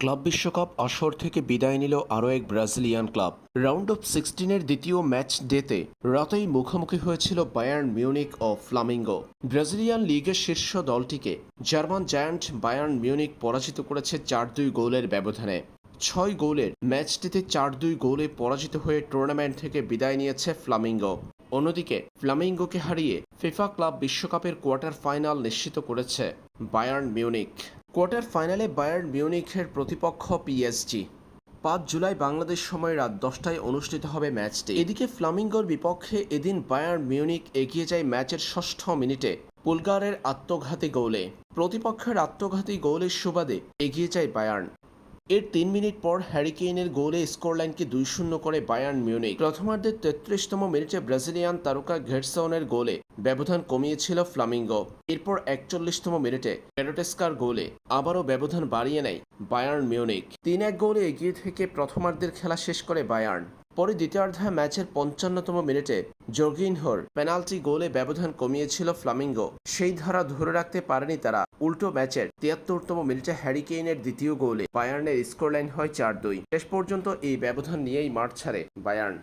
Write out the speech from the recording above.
Club বিশ্বকাপ আসর থেকে বিদায় নিল আরও এক ব্রাজিলিয়ান ক্লাব। রাউন্ড অফ সিক্সটিনের দ্বিতীয় ম্যাচ ডেতে রাতেই মুখোমুখি হয়েছিল বায়ার্ন মিউনিক ও ফ্লামিঙ্গো। ব্রাজিলিয়ান লিগের শীর্ষ দলটিকে জার্মান জায়ান্ট বায়ার্ন মিউনিক পরাজিত করেছে চার দুই গোলের ব্যবধানে। ছয় গোলের ম্যাচটিতে চার দুই গোলে পরাজিত হয়ে টুর্নামেন্ট থেকে বিদায় নিয়েছে ফ্লামিঙ্গো। অন্যদিকে ফ্লামিঙ্গোকে হারিয়ে ফিফা ক্লাব বিশ্বকাপের কোয়ার্টার ফাইনাল নিশ্চিত করেছে বায়ার্ন মিউনিক। কোয়ার্টার ফাইনালে বায়ার্ন মিউনিখের প্রতিপক্ষ পিএসজি পাঁচ জুলাই বাংলাদেশ সময় রাত দশটায় অনুষ্ঠিত হবে ম্যাচটি। এদিকে ফ্লামিঙ্গোর বিপক্ষে এদিন বায়ার্ন মিউনিক এগিয়ে যায় ম্যাচের ষষ্ঠ মিনিটে, পুলগারের আত্মঘাতী গোলে। প্রতিপক্ষের আত্মঘাতী গোলের সুবাদে এগিয়ে যায় বায়ার্ন। এর তিন মিনিট পর হ্যারিকেইনের গোলে স্কোরলাইনকে দুই শূন্য করে বায়ার্ন মিউনিক। প্রথমার্ধের তেত্রিশতম মিনিটে ব্রাজিলিয়ান তারকা ঘেটসনের গোলে ব্যবধান কমিয়েছিল ফ্লামিঙ্গো। এরপর একচল্লিশতম মিনিটে প্যারোটেস্কার গোলে আবারও ব্যবধান বাড়িয়ে নেয় বায়ার্ন মিউনিক। তিন এক গোলে এগিয়ে থেকে প্রথমার্ধের খেলা শেষ করে বায়ার্ন। পরে দ্বিতীয়ার্ধে ম্যাচের পঞ্চান্নতম মিনিটে জর্গিনহোর পেনাল্টি গোলে ব্যবধান কমিয়েছিল ফ্লামিঙ্গো। সেই ধারা ধরে রাখতে পারেনি তারা। উল্টো ম্যাচের তিয়াত্তরতম মিনিটে হ্যারিকেইনের দ্বিতীয় গোলে বায়ার্নের স্কোরলাইন হয় চার দুই। শেষ পর্যন্ত এই ব্যবধান নিয়েই মাঠ ছাড়ে বায়ার্ন।